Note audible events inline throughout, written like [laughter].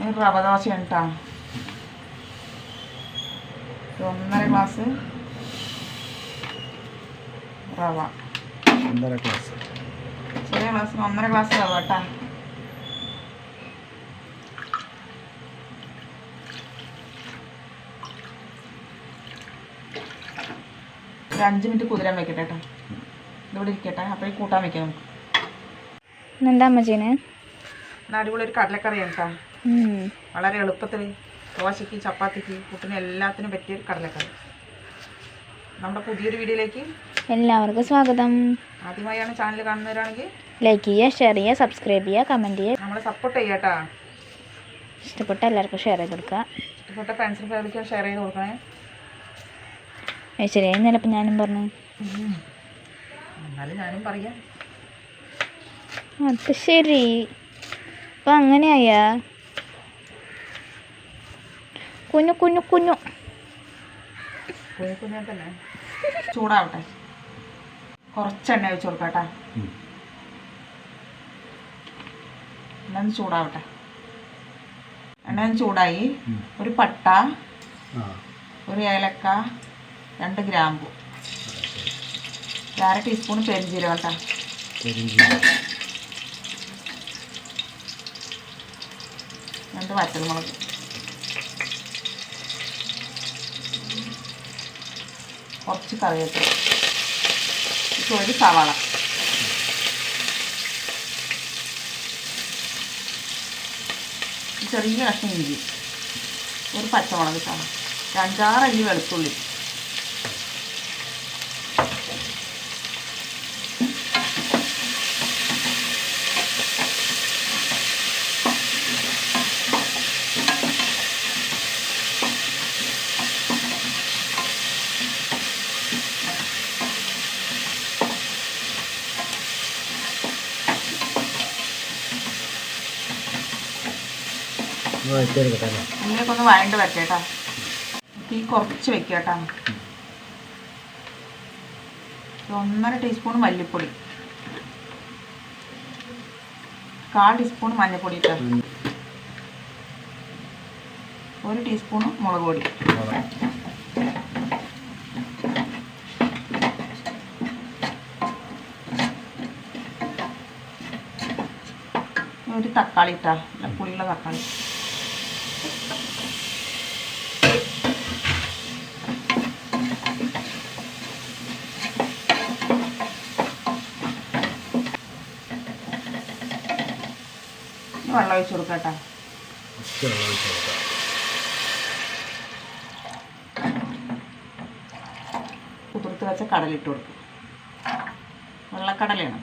റവ ദോശയാണ് കേട്ടോ ഒന്നര ഗ്ലാസ് റവ. ഒന്നര ഗ്ലാസ്. ചെറിയ ഗ്ലാസ് ഒന്നര ഗ്ലാസ് റവ കേട്ടോ ഒരു അഞ്ച് മിനിറ്റ് കുതിരാൻ വെക്കട്ടെ കേട്ടോ ഇതിവിടെ ഇരിക്കട്ടെ അപ്പോൾ കൂട്ടാൻ വെക്കാം നമുക്ക്. എന്താ അമ്മച്ചീന്? ഇത് അടിപൊളി ഒരു കടലക്കറിയാണ് കേട്ടോ വളരെ എളുപ്പത്തിൽ ദോശയ്ക്ക് ചപ്പാത്തിക്ക് പുട്ടിന് എല്ലാത്തിനും പറ്റിയ കടലക്കറി. നമ്മുടെ പുതിയൊരു വീഡിയോയിലേക്ക് എല്ലാവർക്കും സ്വാഗതം. ആദ്യമായാണ് ചാനൽ കാണുന്നവരാണെങ്കിൽ ലൈക്ക് ചെയ്യുക ഷെയർ ചെയ്യുക സബ്സ്ക്രൈബ് ചെയ്യുക കമന്റ് ചെയ്യുക. നമ്മളെ സപ്പോർട്ട് ചെയ്യാട്ടാ ഇഷ്ടപ്പെട്ട എല്ലാവർക്കും ഷെയർ ചെയ്ത് കൊടുക്കുക. ഇഷ്ടപ്പെട്ട ഫ്രണ്ട്സിന് ഫാമിലിക്കും ഷെയർ ചെയ്ത് കൊടുക്കണേ. ശരിയായി ചിലപ്പോൾ ഞാനും പറഞ്ഞു. എന്നാലും ഞാനും പറയാം. അത് ശരി. അപ്പം അങ്ങനെയായ? കുഞ്ഞു കുഞ്ഞു കുഞ്ഞു. ചൂടാവട്ടെ. കുറച്ചെണ്ണ വെച്ച് ഒഴിച്ച് എണ്ണ ചൂടാവട്ടെ. എണ്ണ ചൂടായി. ഒരു പട്ട ആ. ഒരു ഏലക്ക രണ്ട് ഗ്രാമ്പു. അര ടീസ്പൂൺ പെരിഞ്ചീരകം കേട്ടോ. രണ്ട് വറ്റൽമുളക്. കുറച്ച് കറിവേപ്പില. ഒരു സവാള. ചെറിയ കഷ്ണം ഇഞ്ചി. ഒരു പച്ചമുളക് ഇട്ടാണ് രണ്ടാറല്ലി വെളുത്തുള്ളി. ഉള്ളിലേക്ക് ഒന്ന് വഴണ്ട് വെക്കേട്ടാ തീ കുറച്ച് വെക്കേട്ടാ ഒരു ഒന്നര ടീസ്പൂൺ മല്ലിപ്പൊടി. കാൽ ടീസ്പൂൺ മഞ്ഞൾപ്പൊടി ഇട്ടാ. ഒരു ടീസ്പൂൺ മുളക് പൊടി. ഒരു തക്കാളി ഇട്ടാ. നല്ല പുളിയുള്ള തക്കാളി. വെള്ളം ഒഴിച്ച് കൊടുക്കട്ടാ. കുതിർത്ത് വെച്ച കടലിട്ട് കൊടുക്കും. വെള്ളക്കടലയാണ്.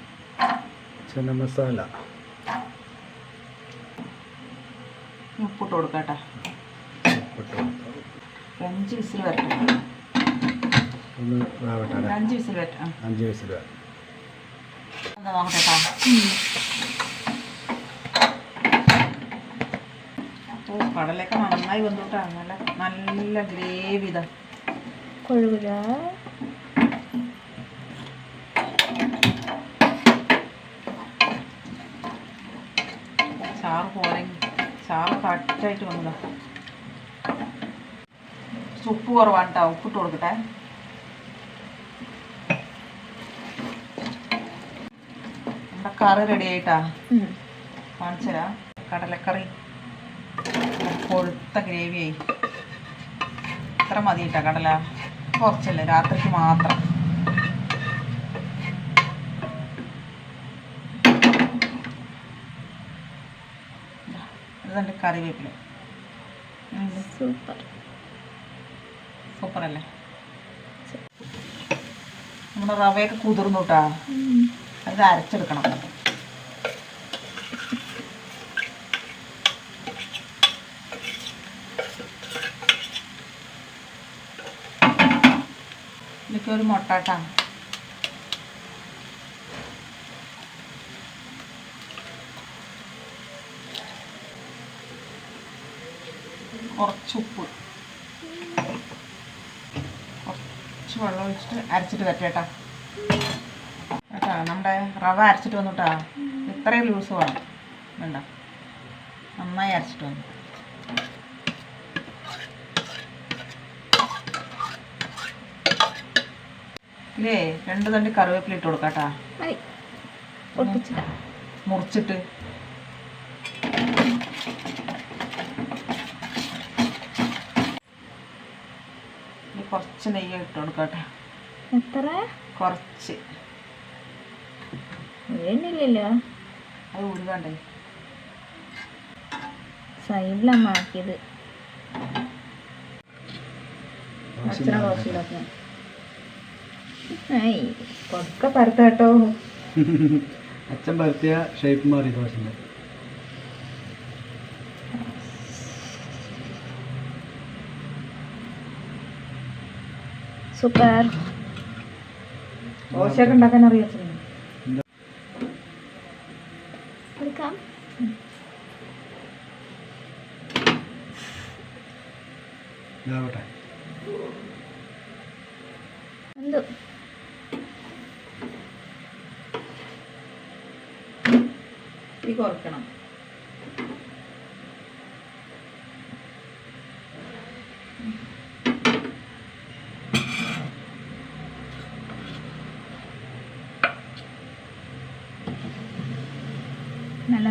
ചെന്ന മസാല. ഉപ്പിട്ട് കൊടുക്കാം കേട്ടോ. അഞ്ച് വിസിൽ വരട്ടെ. അഞ്ച് വിസിൽ വരട്ടെ. അഞ്ച് വിസിൽ നോക്കട്ടെ കേട്ടോ. ഓ കടലൊക്കെ നന്നായി വന്നിട്ടാ. നല്ല നല്ല ഗ്രേവി ഇതാ. ചാറ് പോലെ ചാറ് കട്ടായിട്ട് വന്നതാ. ഉപ്പ് കുറവാണ് കേട്ടോ ഉപ്പിട്ട് കൊടുക്കട്ടെ. നമ്മുടെ കറി റെഡി ആയിട്ടാ. കാണിച്ചരാ കടലക്കറി. കൊഴുത്ത ഗ്രേവിയായി ഇത്ര മതി കേട്ടോ കടല. കുറച്ചല്ലേ രാത്രിക്ക് മാത്രം. ഇതെന്റെ കറിവേപ്പില. Super super. അല്ലേ നമ്മുടെ റവയൊക്കെ കുതിർന്നു കേട്ടാ അത് അരച്ചെടുക്കണം. ഇതൊക്കെ ഒരു മുട്ടാട്ടാ കുറച്ചുപ്പ് കുറച്ച് വെള്ളം ഒഴിച്ചിട്ട് അരച്ചിട്ട് തട്ടേട്ടാ കേട്ടാ. നമ്മുടെ റവ അരച്ചിട്ട് വന്നുട്ടാ ഇത്രയും ലൂസ് വേണം. വേണ്ട നന്നായി അരച്ചിട്ട് വന്നു. ഇല്ലേ രണ്ടു തണ്ടി കറിവേപ്പില ഇട്ട് കൊടുക്കാട്ടാ മുറിച്ചിട്ട്. കുറച്ച് നെയ്യ് ഇട്ട് കൊടുക്കട്ടെ. എത്ര? കുറച്ച്. വീണില്ലല്ലോ അത് ഉരുകണ്ടേ സൈഡിലാണ് മാക്കിയത് അച്ഛനെ കൊടുക്ക പരത്ത കേട്ടോ [laughs] അച്ഛൻ പരത്തിയ ഷേപ്പ് മാറി ദോശന്റെ സൂപ്പർ. ദോശയൊക്കെ ഉണ്ടാക്കാൻ അറിയാം എടുക്കാം ഇതാവട്ടെ. എന്തു? തീ കുറയ്ക്കണം.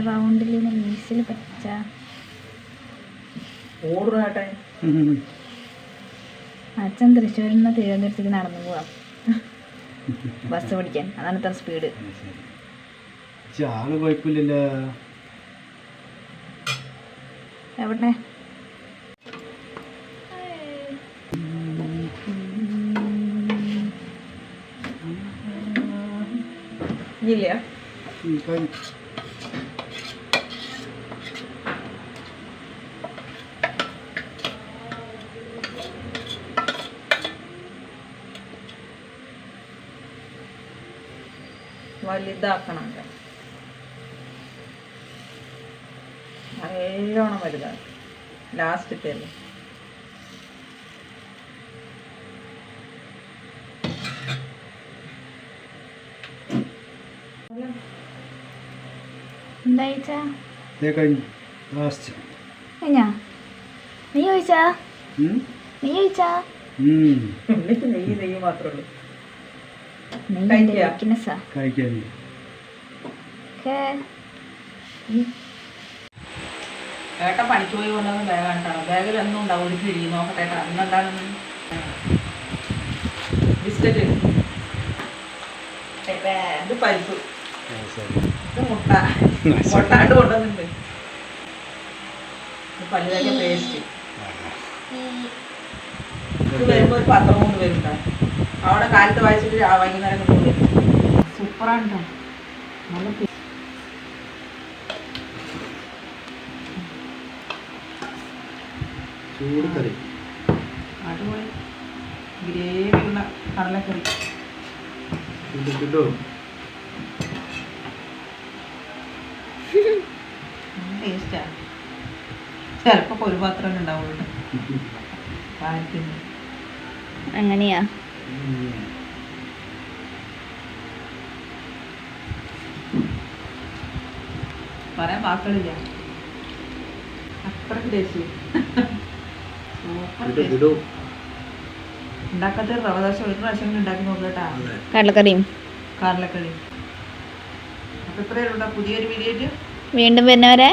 റൗണ്ടിൽ മീസിൽ പച്ച അച്ഛൻ തൃശ്ശൂരിൽ നിന്ന് തിരുവനന്തപുരത്തേക്ക് നടന്നു പോവാം. ബസ് പിടിക്കാൻ. അതാണ് ഇത്ര സ്പീഡ് എവിടെ? ഇല്ല. ഉം, കഴിഞ്ഞു. വലുതാക്കണം ഇത്. നല്ലോണം വലുതാക്കും ലാസ്റ്റത്തേൽ ചോദിച്ചാ നീ ചോദിച്ചാ? നീ ചോദിച്ചാ നെയ്യ് നെയ്യ് മാത്രമേ ഉള്ളൂ. ഏട്ടൻ പണിക്ക് പോയി കൊണ്ടുവന്ന് ബാഗ് കണ്ടോ ബാഗിൽ ഒന്നും ഉണ്ടാവും. ഒരു കിഴി നോക്കട്ടെ ഏട്ടാ. ഇന്നെന്താണെന്ന് ബിസ്ക്കറ്റ്. ഇത് പരിപ്പ്. ഇത് മുട്ട. [laughs] മുട്ടാണ്ട് കൊണ്ടുവന്നിട്ടുണ്ട്. ഇത് പല്ലുകാരിയ പേസ്റ്റ് ഇത് വരുമ്പോൾ ഒരു പത്രം കൊണ്ട് വരും കേട്ടോ അവിടെ കാലത്ത് വായിച്ചിട്ട് ആ വൈകുന്നേരം കൊണ്ട് വരും സൂപ്പറാണ് കേട്ടോ നല്ല ചൂട് കറി. അടിപൊളി. ഗ്രേവിയുള്ള കടലക്കറി. ടേസ്റ്റാണ് ചിലപ്പോൾ ഒരു പാത്രം ഉണ്ടാവുള്ളൂ. [laughs] അങ്ങനെയാ. പറയാൻ വാക്കുകളില്ല. അത്രയ്ക്ക് ടേസ്റ്റ് സൂപ്പർ ഉണ്ടാക്കാത്ത റവ ദോശ ഒരു പ്രാവശ്യം ഉണ്ടാക്കി നോക്കട്ടാ കടലക്കറിയും. കടലക്കറിയും. അപ്പൊ ഇത്രയേ പുതിയൊരു വീഡിയോ വീണ്ടും വരുന്നവരെ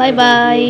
ബൈ ബൈ.